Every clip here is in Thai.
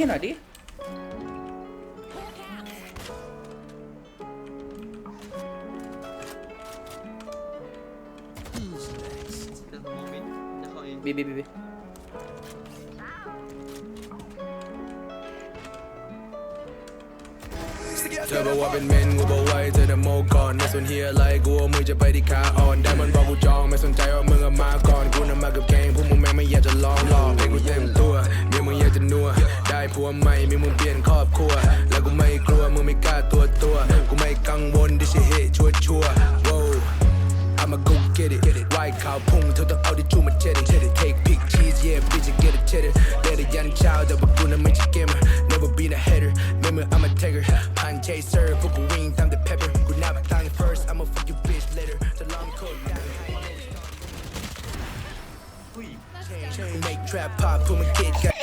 ี่หน่อยดิจะสมองมิดจะเข้าเองบีบีบีบีเธอบอกว่าเป็นเมนกูบอกไว้เธอจะโมก่อนไม่สนเฮียอะไรกูว่ามึงจะไปที่ขาอ่อนได้มันบอกกูจองไม่สนใจว่ามึงอะมาก่อนกูน่ะมากับแกงพวกมึงแม่งไม่อยากจะลองหลอกให้กูเต็มตัว ได้ผัวใหม่มีมึงเปลี่ยนครอบครัว แล้วกูไม่กลัวมึงไม่กล้าตัวตัว กูไม่กังวลดิชิเฮชัวชัวโว้ I'ma go get it. Get it. White cow พุ่งเธอต้องเอาดิจูมาเช็ด it. Cake big cheese yeah bitch get it cheddar เด็กยันเช้าแต่ว่ากูน่ะไม่ใช่ gamer never been a header remember I'm a taker pan chaser พวกกูวิ่งตาม the pepper กูนับตังค์ first I'ma fuck you bitch later จะลองโคตรได้ make trap pop พวกมันคิดกัน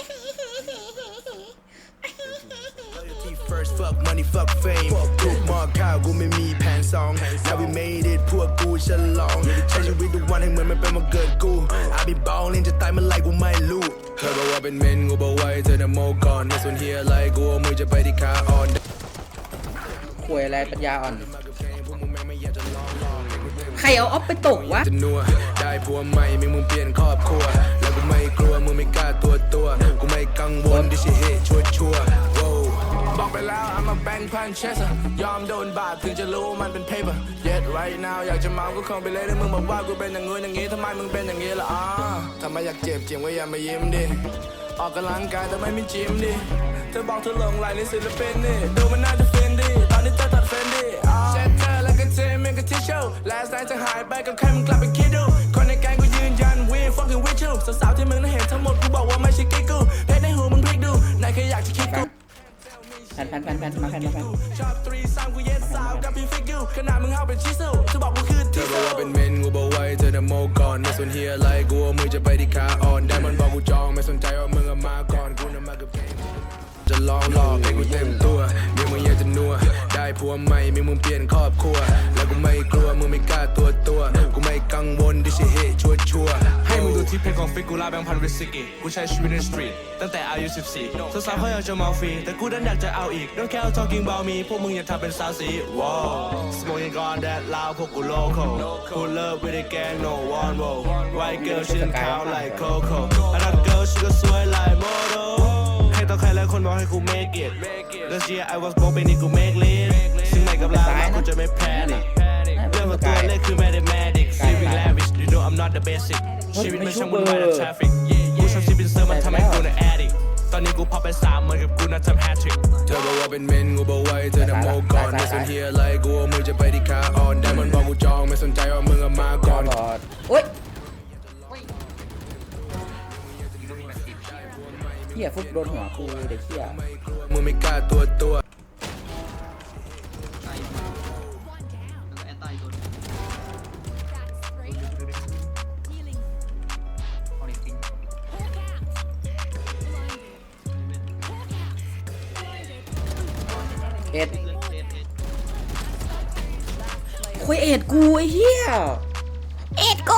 Loyalty first fuck money fuck fame ถูกมองข้าวกูไม่มีแผนสอง Now we made it พวกกูฉลองใช้ชีวิตทุกวันให้เหมือนมันเป็นวันเกิดกู I be ballin จะตายเมื่อไหรกูไม่รู้เธอบอกว่าเป็นเมนกูบอกไว้เธอจะโมก่อนไม่สนเฮียอะไรกูว่ามึงจะไปที่ขาอ่อนควยอะไรปัญญาอ่อนมากับแกงพวกมึงแม่งไม่อยากจะลองลองให้กูเต็มใครเอาออฟไปตกวะ จะนัวได้ผัวใหม่มีมึงเปลี่ยนครอบ I'm a bank puncher ยอมโดนบาปถึงจะรู้มันเป็น paper yet right now อยากจะเมาก็คงไปเลยถ้ามึงบอกว่ากูเป็นอย่างงู้นอย่างงี้ทำไมมึงเป็นอย่างงี้ล่ะอ๋อทำไมอยากเจ็บเจียงก็อย่ามายิ้มดิออกกำลังกายแต่ไม่มีจิมดิเธอบอกเธอหลงไหลในศิลปินนี่ดูมันน่าจะฟินดิตอนนี้เธอตัดเฟนดิเช็ดเธอแล้วก็เทมันก็ทิชชู่ last night จะหายไปกับใครมึงกลับไปคิด แผ่นแผ่นแผ่นแผ่นมาแผ่นมาแผ่นชอบตรีสามกูเย็ดสาวกับพี่ฟิกยูขนาดมึงเอาเป็นชิสุเธอบอกกูคือที่สุดเธอบอกว่าเป็นเมนกูบอกไว้เธอจะโมก่อนไม่สนเฮียอะไรกูว่ามึงจะไปที่ขาอ่อนได้มันบอกกูจองไม่สนใจว่ามึงมาก่อนกูน่ะมากับแกงจะลองหลอกให้กูเต็มตัวมีมึงอยากจะนัวได้ผัวใหม่มีมึงเปลี่ยนครอบครัวแล้วกูไม่กลัวมึงไม่กล้าตัวตัวกูไม่กังวลดิชิเฮชัวชัวให้มึงดู ที่เพจของฟิกกูลาแบงค์พันวิสกิกูใช้ชีวิตในสตรีทตั้งแต่อายุ 14สาวๆเขาอยากจะเมาฟรี แต่กูดันอยากจะเอาอีก Don't care talking about me พวกมึงอย่าทำเป็นสาวสีว้าว smoking on that loud พวกกู local pull up with a gang no one whoa white girl ฉันขาว like Coco another girl ฉันก็สวย like model ให้ต่อใครหลายคนบอกให้กู make it Last year I was broke ปีนี้กู make lit ซึ่งในกับลามากูจะไม่แพ้ดิเรื่องของตัวเลขคือ mathematics living lavish you know I'm not the basic ชีวิตมันช่างวุ่นวายใน traffic กูชอบชีวิตเซอร์มันทำให้กูน่ะ addict ตอนนี้กูพับไปสามเหมือนกับกูน่ะทำ hat trick เธอบอกว่าเป็นเมนกูบอกไว้เธอจะโมก่อนไม่สนเฮียอะไรกูว่ามึงจะไปที่ขาอ่อนได้มันบอกกูจองไม่สนใจว่ามึงอะมาก่อนบอดโอ๊ยเหี้ยฟุกโดนหัวกูเด็กเหี้ย มึงไม่กล้าตัวตัว เอ็ดเล่นเล่นเล่นคุยเอ็ดกูไอ้เหี้ย เอ็ดกู